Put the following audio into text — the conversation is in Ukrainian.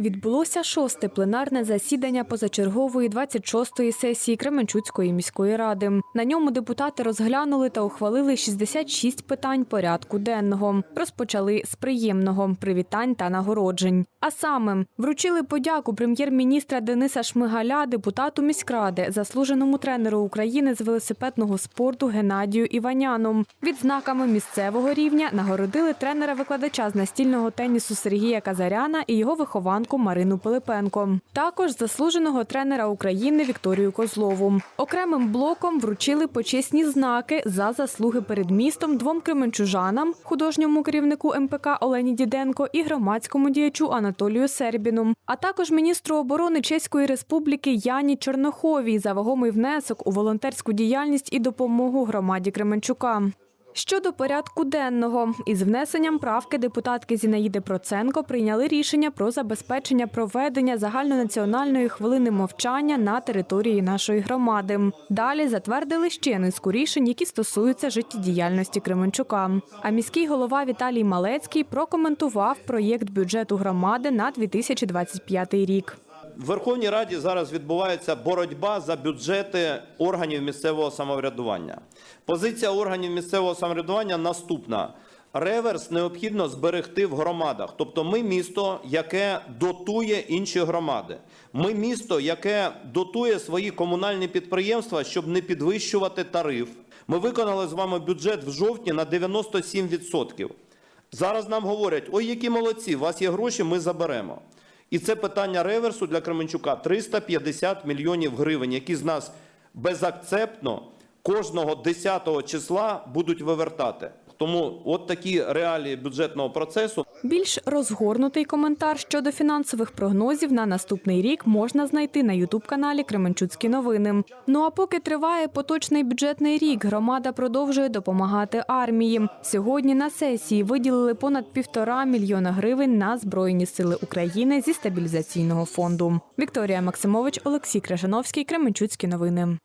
Відбулося шосте пленарне засідання позачергової 26-ї сесії Кременчуцької міської ради. На ньому депутати розглянули та ухвалили 66 питань порядку денного. Розпочали з приємного привітань та нагороджень. А саме вручили подяку прем'єр-міністра Дениса Шмигаля, депутату міськради, заслуженому тренеру України з велосипедного спорту Геннадію Іваняну. Відзнаками місцевого рівня нагородили тренера-викладача з настільного тенісу Сергія Казаряна і його вихованку Марину Пилипенко. Також заслуженого тренера України Вікторію Козлову. Окремим блоком вручили почесні знаки за заслуги перед містом двом кременчужанам, художньому керівнику МПК Олені Діденко і громадському діячу Анатолію Сербіну, а також міністру оборони Чеської Республіки Яні Чорноховій за вагомий внесок у волонтерську діяльність і допомогу громаді Кременчука. Щодо порядку денного, із внесенням правки депутатки Зінаїди Проценко прийняли рішення про забезпечення проведення загальнонаціональної хвилини мовчання на території нашої громади. Далі затвердили ще низку рішень, які стосуються життєдіяльності Кременчука. А міський голова Віталій Малецький прокоментував проєкт бюджету громади на 2025 рік. В Верховній Раді зараз відбувається боротьба за бюджети органів місцевого самоврядування. Позиція органів місцевого самоврядування наступна. Реверс необхідно зберегти в громадах. Тобто ми місто, яке дотує інші громади. Ми місто, яке дотує свої комунальні підприємства, щоб не підвищувати тариф. Ми виконали з вами бюджет в жовтні на 97%. Зараз нам говорять, ой, які молодці, у вас є гроші, ми заберемо. І це питання реверсу для Кременчука 350 мільйонів гривень, які з нас безакцептно кожного 10 числа будуть вивертати. Тому от такі реалії бюджетного процесу. Більш розгорнутий коментар щодо фінансових прогнозів на наступний рік можна знайти на ютуб-каналі Кременчуцькі новини. Ну а поки триває поточний бюджетний рік, громада продовжує допомагати армії. Сьогодні на сесії виділили понад півтора мільйона гривень на Збройні сили України зі стабілізаційного фонду. Вікторія Максимович, Олексій Крашановський, Кременчуцькі новини.